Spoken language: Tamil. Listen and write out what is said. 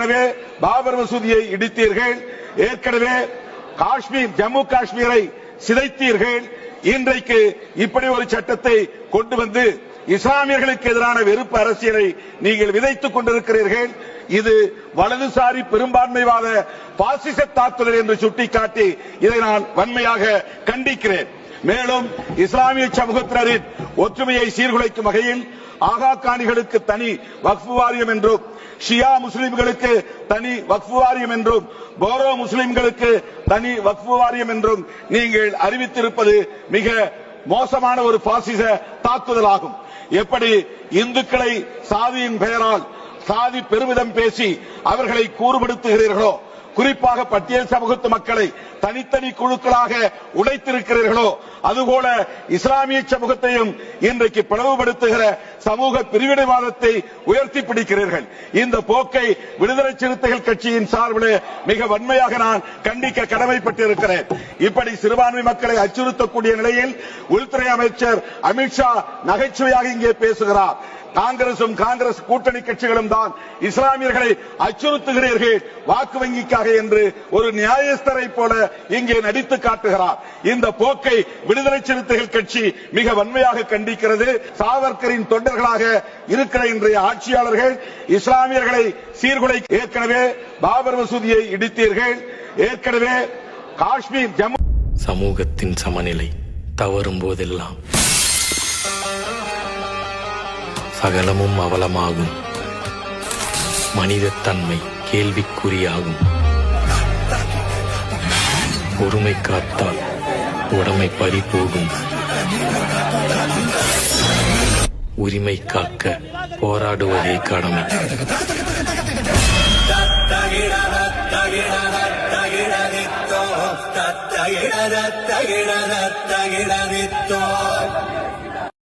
ஏற்கனவே பாபர் மசூதியை இடித்தீர்கள் ஏற்கனவே காஷ்மீர் ஜம்மு காஷ்மீரை சிதைத்தீர்கள். இன்றைக்கு இப்படி ஒரு சட்டத்தை கொண்டு வந்து இஸ்லாமியர்களுக்கு எதிரான வெறுப்பு அரசியலை நீங்கள் விதைத்துக் கொண்டிருக்கிறீர்கள். இது வலதுசாரி பெரும்பான்மைவாத பாசிச தாக்குதல் என்று சுட்டிக்காட்டி இதை நான் வன்மையாக கண்டிக்கிறேன். மேலும் இஸ்லாமிய சமூகத்தினரின் ஒற்றுமையை சீர்குலைக்கும் வகையில் ஆகா காணிகளுக்கு தனி வக்ஃபு வாரியம் என்றும் ஷியா முஸ்லிம்களுக்கு தனி வக்ஃபு வாரியம் என்றும் போரோ முஸ்லிம்களுக்கு தனி வக்ஃபு வாரியம் என்றும் நீங்கள் அறிவித்திருப்பது மிக மோசமான ஒரு பாசிச தாக்குதல் ஆகும் எப்படி இந்துக்களை சாதியின் பெயரால் சாதி பெருமிதம் பேசி அவர்களை கூறுபடுத்துகிறீர்களோ குறிப்பாக பட்டியல் சமூகத்து மக்களை தனித்தனி குழுக்களாக உடைத்திருக்கிறீர்களோ அதுபோல இஸ்லாமிய சமூகத்தையும் இன்றைக்கு பிளவுபடுத்துகிற சமூக பிரிவினைவாதத்தை உயர்த்தி பிடிக்கிறீர்கள். இந்த போக்கை விடுதலை சிறுத்தைகள் கட்சியின் சார்பில் மிக வன்மையாக நான் கண்டிக்க கடமைப்பட்டிருக்கிறேன். இப்படி சிறுபான்மை மக்களை அச்சுறுத்தக்கூடிய நிலையில் உள்துறை அமைச்சர் அமித்ஷா நகைச்சுவையாக இங்கே பேசுகிறார். காங்கிரசும் காங்கிரஸ் கூட்டணி கட்சிகளும் தான் இஸ்லாமியர்களை அச்சுறுத்துகிறீர்கள். வாக்கு வங்கிக்காக என்று ஒரு நியாயஸ்தரை போல இங்கே நடித்து காட்டுகிறார். இந்த போக்கை விடுதலை சிறுத்தைகள் கட்சி மிக வன்மையாக கண்டிக்கிறது. சாவர்கரின் தொண்டர்களாக இருக்கிற இன்றைய ஆட்சியாளர்கள் இஸ்லாமியர்களை சீர்குலை ஏற்கனவே பாபர் மசூதியை இடித்தீர்கள். ஏற்கனவே காஷ்மீர் ஜம்மு சமூகத்தின் சமநிலை தவறும் போதெல்லாம் சகலமும் அவலமாகும். மனிதத்தன்மை கேள்விக்குறியாகும். பொறுமை காத்தால் உடமை பறி போகும் உரிமை காக்க போராடுவதே கடமை. தகிடரத்தகிடரத்தகிடரத்தகிடரித்தோ